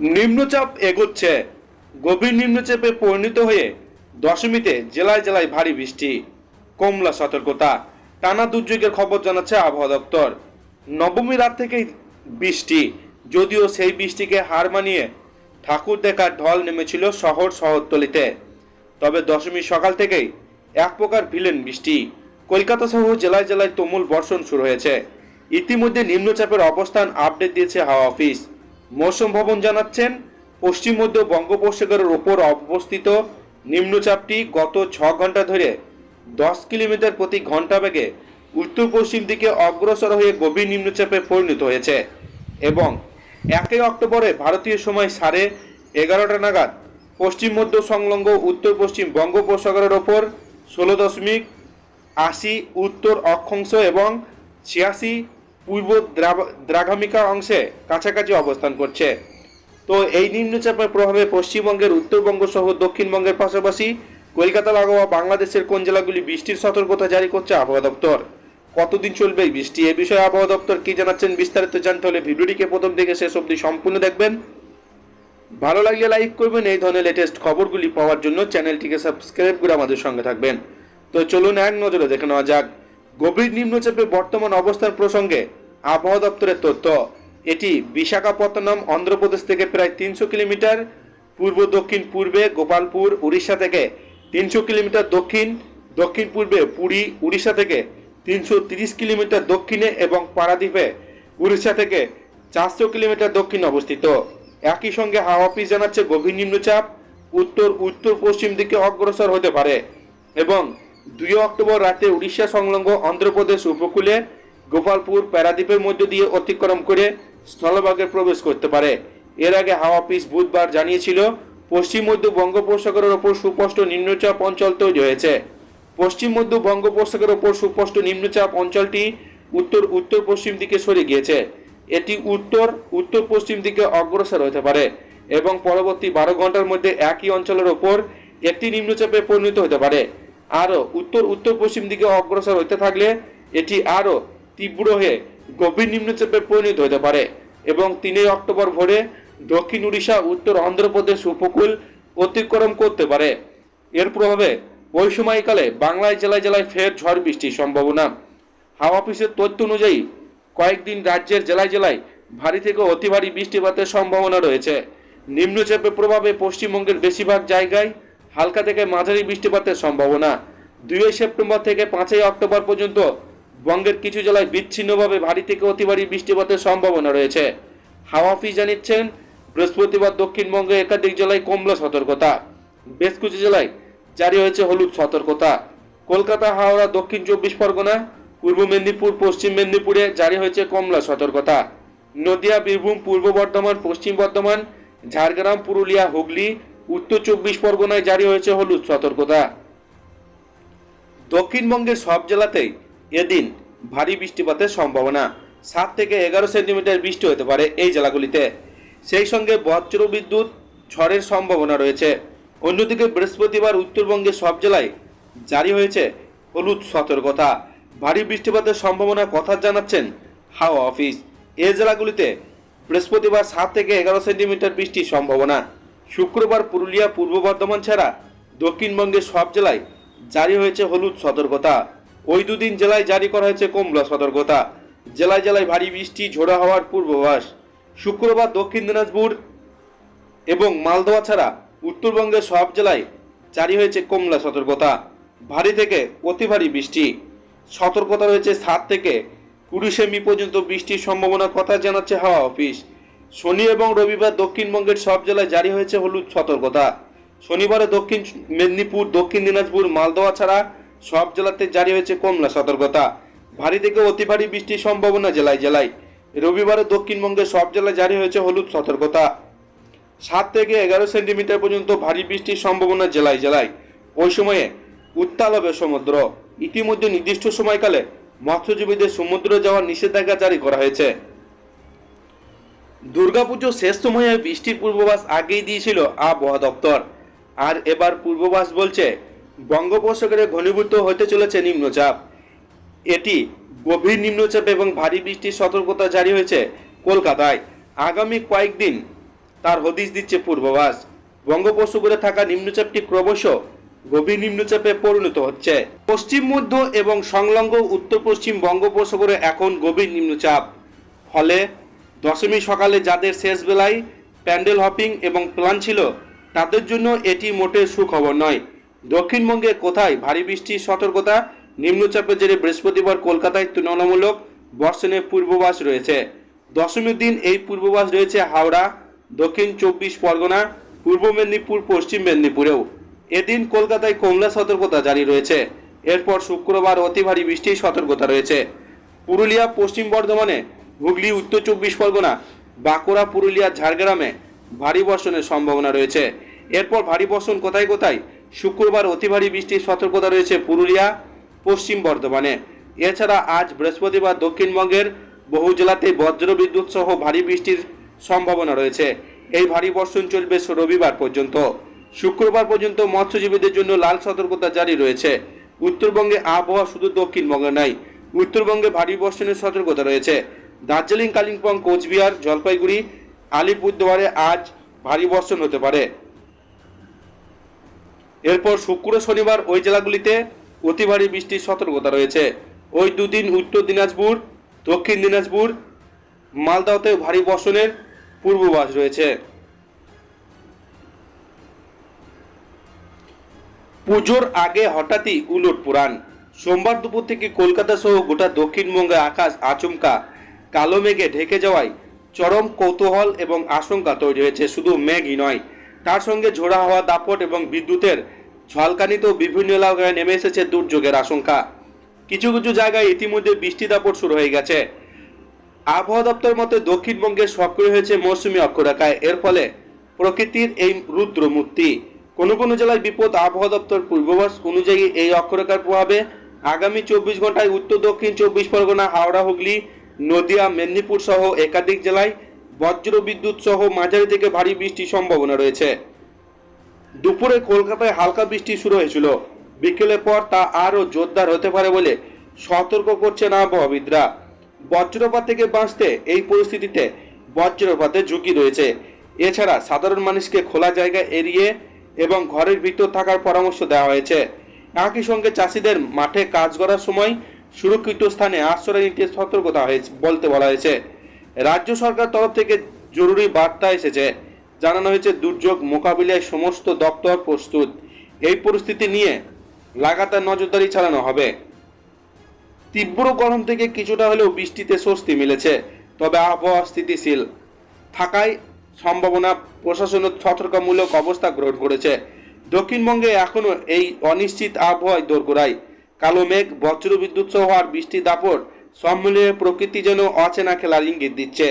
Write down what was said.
নিম্নচাপ এগোচ্ছে। গভীর নিম্নচাপে পরিণত হয়ে দশমীতে জেলায় জেলায় ভারী বৃষ্টি। কমলা সতর্কতা। টানা দুর্যোগের খবর জানাচ্ছে আবহাওয়া দপ্তর। নবমী রাত থেকেই বৃষ্টি। যদিও সেই বৃষ্টিকে হার মানিয়ে ঠাকুর দেখার ঢল নেমেছিল শহর শহরতলিতে। তবে দশমী সকাল থেকেই এক প্রকার ভিলেন বৃষ্টি। কলকাতা সহ জেলায় জেলায় তুমুল বর্ষণ শুরু হয়েছে। ইতিমধ্যে নিম্নচাপের অবস্থান আপডেট দিয়েছে হাওয়া অফিস। মৌসুম ভবন জানাচ্ছেন পশ্চিম মধ্য বঙ্গোপসাগরের ওপর অবস্থিত নিম্নচাপটি গত ছ ঘণ্টা ধরে দশ কিলোমিটার প্রতি ঘণ্টা বেগে উত্তর পশ্চিম দিকে অগ্রসর হয়ে গভীর নিম্নচাপে পরিণত হয়েছে এবং একই অক্টোবরে ভারতীয় সময় সাড়ে এগারোটা নাগাদ পশ্চিম মধ্য সংলগ্ন উত্তর পশ্চিম বঙ্গোপসাগরের ওপর ষোলো দশমিক আশি উত্তর অক্ষাংশ এবং ছিয়াশি পূর্ব দ্রাঘামিকা অংশে কাছাকাছি অবস্থান করছে। তো এই নিম্নচাপের প্রভাবে পশ্চিমবঙ্গের উত্তরবঙ্গ সহ দক্ষিণবঙ্গের পাশাপাশি কলকাতা লাগোয়া বাংলাদেশের কোন জেলাগুলি বৃষ্টির সতর্কতা জারি করছে আবহাওয়া দপ্তর? কতদিন চলবে এই বৃষ্টি? এ বিষয়ে আবহাওয়া দপ্তর কি জানাচ্ছেন বিস্তারিত জানতে হলে ভিডিওটিকে প্রথম থেকে শেষ অবধি সম্পূর্ণ দেখবেন। ভালো লাগলে লাইক করবেন, এই ধরনের লেটেস্ট খবরগুলি পাওয়ার জন্য চ্যানেলটিকে সাবস্ক্রাইব করে আমাদের সঙ্গে থাকবেন। তো চলুন এক নজরে দেখে নেওয়া যাক। গভীর নিম্নচাপে বর্তমান অবস্থান প্রসঙ্গে আবহাওয়া দপ্তরের তথ্য, এটি বিশাখাপত্তনম, অন্ধ্রপ্রদেশ থেকে প্রায় তিনশো কিলোমিটার পূর্ব দক্ষিণ পূর্বে গোপালপুর, উড়িষ্যা থেকে তিনশো কিলোমিটার দক্ষিণ দক্ষিণ পূর্বে পুরী, উড়িষ্যা থেকে তিনশো তিরিশ কিলোমিটার দক্ষিণে এবং পারাদ্বীপে উড়িষ্যা থেকে চারশো কিলোমিটার দক্ষিণে অবস্থিত। একই সঙ্গে হাওয়া অফিস জানাচ্ছে গভীর নিম্নচাপ, উত্তর উত্তর, পশ্চিম দিকে অগ্রসর হতে পারে এবং দুই অক্টোবর রাতে উড়িষ্যা সংলগ্ন অন্ধ্রপ্রদেশ উপকূলে গোপালপুর প্যারাদ্বীপের মধ্য দিয়ে অতিক্রম করে স্থলভাগে প্রবেশ করতে পারে। এর আগে হাওয়া অফিস বুধবার জানিয়েছিল, পশ্চিম মধ্য বঙ্গোপসাগরের ওপর সুস্পষ্ট নিম্নচাপ অঞ্চল তৈরি হয়েছে। পশ্চিম মধ্য বঙ্গোপসাগরের ওপর সুস্পষ্ট নিম্নচাপ অঞ্চলটি উত্তর উত্তর পশ্চিম দিকে সরে গিয়েছে। এটি উত্তর উত্তর পশ্চিম দিকে অগ্রসর হতে পারে এবং পরবর্তী বারো ঘণ্টার মধ্যে একই অঞ্চলের ওপর একটি নিম্নচাপে পরিণত হতে পারে। আরও উত্তর উত্তর পশ্চিম দিকে অগ্রসর হতে থাকলে এটি আরও তীব্র হয়ে গভীর নিম্নচাপে পরিণত হতে পারে এবং তিনই অক্টোবর ভোরে দক্ষিণ উড়িষ্যা, উত্তর অন্ধ্রপ্রদেশ উপকূল অতিক্রম করতে পারে। এর প্রভাবে ওই সময়কালে বাংলায় জেলায় জেলায় ফের ঝড় বৃষ্টির সম্ভাবনা। হাওয়া অফিসের তথ্য অনুযায়ী, কয়েকদিন রাজ্যের জেলায় জেলায় ভারী থেকে অতি ভারী বৃষ্টিপাতের সম্ভাবনা রয়েছে। নিম্নচাপের প্রভাবে পশ্চিমবঙ্গের বেশিরভাগ জায়গায় হালকা থেকে মাঝারি বৃষ্টিপাতের সম্ভাবনা। দুই সেপ্টেম্বর থেকে পাঁচই অক্টোবর পর্যন্ত বঙ্গের কিছু জেলায় বিচ্ছিন্নভাবে ভারী থেকে অতি ভারী বৃষ্টিপাতের সম্ভাবনা রয়েছে। হাওয়া অফিস জানিয়েছেন, বৃহস্পতিবার দক্ষিণবঙ্গে একাধিক জেলায় কমলা সতর্কতা। বেশ কিছু জেলায় জারি হয়েছে হলুদ সতর্কতা। কলকাতা, হাওড়া, দক্ষিণ চব্বিশ পরগনা, পূর্ব মেদিনীপুর, পশ্চিম মেদিনীপুরে জারি হয়েছে কমলা সতর্কতা। নদিয়া, বীরভূম, পূর্ব বর্ধমান, পশ্চিম বর্ধমান, ঝাড়গ্রাম, পুরুলিয়া, হুগলি, উত্তর চব্বিশ পরগনায় জারি হয়েছে হলুদ সতর্কতা। দক্ষিণবঙ্গের সব জেলাতেই এদিন ভারী বৃষ্টিপাতের সম্ভাবনা। সাত থেকে এগারো সেন্টিমিটার বৃষ্টি হতে পারে এই জেলাগুলিতে। সেই সঙ্গে বজ্র বিদ্যুৎ ঝড়ের সম্ভাবনা রয়েছে। অন্যদিকে বৃহস্পতিবার উত্তরবঙ্গের সব জেলায় জারি হয়েছে হলুদ সতর্কতা। ভারী বৃষ্টিপাতের সম্ভাবনা কথা জানাচ্ছেন হাওয়া অফিস। এ জেলাগুলিতে বৃহস্পতিবার সাত থেকে এগারো সেন্টিমিটার বৃষ্টির সম্ভাবনা। শুক্রবার পুরুলিয়া, পূর্ব বর্ধমান ছাড়া দক্ষিণবঙ্গের সব জেলায় জারি হয়েছে হলুদ সতর্কতা। ওই দুদিন জেলায় জারি করা হয়েছে কমলা সতর্কতা। জেলায় জেলায় ভারী বৃষ্টি, ঝোড়ো হওয়ার পূর্বাভাস। শুক্রবার দক্ষিণ দিনাজপুর এবং মালদোয়া ছাড়া উত্তরবঙ্গের সব জেলায় জারি হয়েছে কমলা সতর্কতা। ভারী থেকে অতি ভারী বৃষ্টি। সতর্কতা রয়েছে সাত থেকে কুড়ি সেমি পর্যন্ত বৃষ্টির সম্ভাবনার কথা জানাচ্ছে হাওয়া অফিস। শনি এবং রবিবার দক্ষিণবঙ্গের সব জেলায় জারি হয়েছে হলুদ সতর্কতা। শনিবারে দক্ষিণ মেদিনীপুর, দক্ষিণ দিনাজপুর, মালদোয়া ছাড়া সব জেলাতে জারি হয়েছে কমলা সতর্কতা। ভারী থেকে অতি ভারী বৃষ্টির সম্ভাবনা জেলায় জেলায়। রবিবারে দক্ষিণবঙ্গের সব জেলায় জারি হয়েছে হলুদ সতর্কতা। সাত থেকে এগারো সেন্টিমিটার পর্যন্ত ভারী বৃষ্টির সম্ভাবনা জেলায় জেলায়। ওই সময়ে উত্তাল হবে সমুদ্র। ইতিমধ্যে নির্দিষ্ট সময়কালে মৎস্যজীবীদের সমুদ্রে যাওয়ার নিষেধাজ্ঞা জারি করা হয়েছে। দুর্গাপুজো শেষ সময়ে বৃষ্টির পূর্বাভাস আগেই দিয়েছিল আবহাওয়া দপ্তর। আর এবার পূর্বাভাস বলছে বঙ্গোপসাগরে ঘনীভূত হতে চলেছে নিম্নচাপ। এটি গভীর নিম্নচাপ এবং ভারী বৃষ্টির সতর্কতা জারি হয়েছে কলকাতায়। আগামী কয়েকদিন তার হদিশ দিচ্ছে পূর্বাভাস। বঙ্গোপসাগরে থাকা নিম্নচাপটি ক্রমশ গভীর নিম্নচাপে পরিণত হচ্ছে। পশ্চিম মধ্য এবং সংলগ্ন উত্তর পশ্চিম বঙ্গোপসাগরে এখন গভীর নিম্নচাপ। ফলে দশমী সকালে যাদের শেষ বেলায় প্যান্ডেল হপিং এবং প্ল্যান ছিল, তাদের জন্য এটি মোটে সুখবর নয়। দক্ষিণবঙ্গে কোথায় ভারী বৃষ্টির সতর্কতা? নিম্নচাপের জেরে বৃহস্পতিবার কলকাতায় তুলনামূলক বর্ষণের পূর্বাভাস রয়েছে। দশমীর দিন এই পূর্বাভাস রয়েছে হাওড়া, দক্ষিণ চব্বিশ পরগনা, পূর্ব মেদিনীপুর, পশ্চিম মেদিনীপুরেও। এদিন কলকাতায় কমলা সতর্কতা জারি রয়েছে। এরপর শুক্রবার অতি ভারী বৃষ্টির সতর্কতা রয়েছে। পুরুলিয়া, পশ্চিম বর্ধমানে হুগলি, উত্তর চব্বিশ পরগনা, বাঁকুড়া, পুরুলিয়া, ঝাড়গ্রামে ভারী বর্ষণের সম্ভাবনা রয়েছে। এরপর ভারী বর্ষণ কোথায় কোথায়? শুক্রবার অতি ভারী বৃষ্টির সতর্কতা রয়েছে পুরুলিয়া, পশ্চিম বর্ধমানে। এছাড়া আজ বৃহস্পতিবার দক্ষিণবঙ্গের বহু জেলাতে বজ্র বিদ্যুৎ সহ ভারী বৃষ্টির সম্ভাবনা রয়েছে। এই ভারী বর্ষণ চলবে রবিবার পর্যন্ত। শুক্রবার পর্যন্ত মৎস্যজীবীদের জন্য লাল সতর্কতা জারি রয়েছে। উত্তরবঙ্গে আবহাওয়া শুধু দক্ষিণবঙ্গে নয়, উত্তরবঙ্গে ভারী বর্ষণের সতর্কতা রয়েছে। দার্জিলিং, কালিম্পং, কোচবিহার, জলপাইগুড়ি, আলিপুরদুয়ারে আজ ভারী বর্ষণ হতে পারে। এরপর শুক্র শনিবার ওই জেলাগুলিতে অতি ভারী বৃষ্টির সতর্কতা রয়েছে। ওই দুদিন উত্তর দিনাজপুর, দক্ষিণ দিনাজপুর মালদাতে ভারী বর্ষণের পূর্বাভাস রয়েছে। পুজোর আগে হঠাৎই উলট পুরাণ। সোমবার দুপুর থেকে কলকাতা সহ গোটা দক্ষিণবঙ্গে আকাশ আচমকা, কালো মেঘে ঢেকে যাওয়ায় চরম কৌতূহল এবং আশঙ্কা তৈরি হয়েছে। শুধু মেঘই নয় তার সঙ্গে ঝোড়া হওয়া, দাপট এবং বিদ্যুতের ঝলকানিতেও বিভিন্ন এলাকায় নেমে এসেছে দুর্যোগের আশঙ্কা। কিছু কিছু জায়গায় ইতিমধ্যে বৃষ্টি দাপট শুরু হয়ে গেছে। আবহাওয়া দপ্তর মতে দক্ষিণবঙ্গে সক্রিয় হয়েছে মৌসুমি অক্ষরেখায়। এর ফলে প্রকৃতির এই রুদ্র মূর্তি কোনো কোনো জেলায় বিপদ আবহাওয়া দপ্তর পূর্বাভাস অনুযায়ী এই অক্ষরেখার প্রভাবে আগামী চব্বিশ ঘন্টায় উত্তর, দক্ষিণ চব্বিশ পরগনা, হাওড়া, হুগলি, নদিয়া মেদিনীপুর সহ একাধিক জেলায় বজ্র বিদ্যুৎ সহ মাঝারি থেকে ভারী বৃষ্টির সম্ভাবনা রয়েছে। দুপুরে কলকাতায় হালকা বৃষ্টি শুরু হয়েছিল। বিকেলের পর তা আরও জোরদার হতে পারে বলে সতর্ক করছেন আবহাওয়াবিদরা। বজ্রপাত থেকে বাঁচতে এই পরিস্থিতিতে বজ্রপাতের ঝুঁকি রয়েছে। এছাড়া সাধারণ মানুষকে খোলা জায়গা এড়িয়ে এবং ঘরের ভিতর থাকার পরামর্শ দেওয়া হয়েছে। একই সঙ্গে চাষিদের মাঠে কাজ করার সময় সুরক্ষিত স্থানে আশ্রয় নিতে সতর্কতা হয়েছে বলতে বলা হয়েছে। রাজ্য সরকার তরফ থেকে জরুরি বার্তা এসেছে। জানানো হয়েছে, দুর্যোগ মোকাবিলায় সমস্ত দপ্তর প্রস্তুত। এই পরিস্থিতি নিয়ে লাগাতার নজরদারি চালানো হবে। তীব্র গরম থেকে কিছুটা হলেও বৃষ্টিতে স্বস্তি মিলেছে, তবে আবহাওয়া স্থিতিশীল। থাকায় সম্ভাবনা প্রশাসনের সতর্কমূলক অবস্থা গ্রহণ করেছে। দক্ষিণবঙ্গে এখনও এই অনিশ্চিত আবহাওয়ায় দোরগোড়ায়। কালো মেঘ বজ্র বিদ্যুৎ সহ আর বৃষ্টি দাপট সব মিলিয়ে প্রকৃতি যেন অচেনা খেলার ইঙ্গিত দিচ্ছে।